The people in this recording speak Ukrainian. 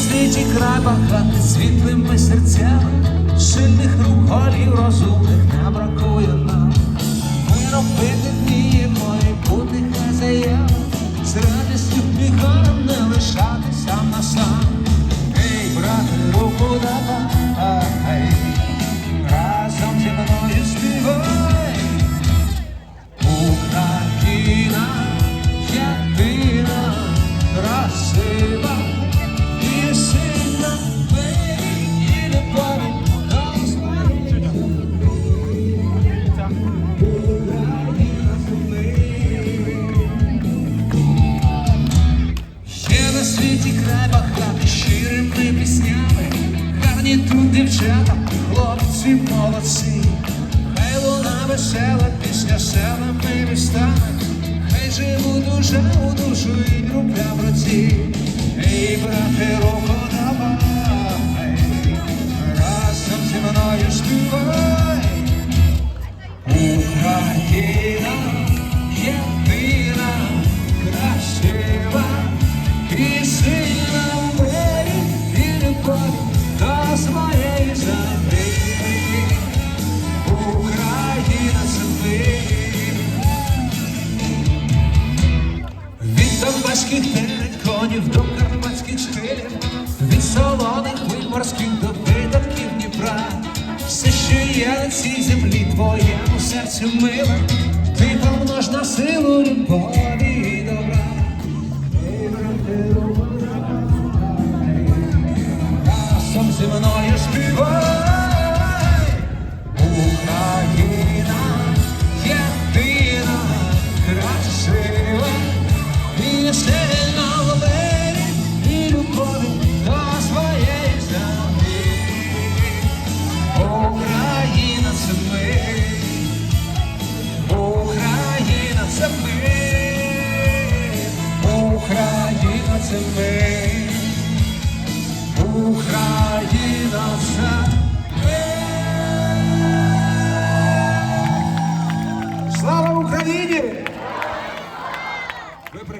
світі край багатий світлими серцями, дівчата, хлопці молодці. Хай луна весела пісня селами містами, хай живу душа у душу і рубля в руці. Від донбаських тереконів до карпатських шхилів, від солоних виморських до видатків Дніпра. Все, що є на цій землі, твоєму серцю мила, ти помнож на силу любові Україна Україна ми.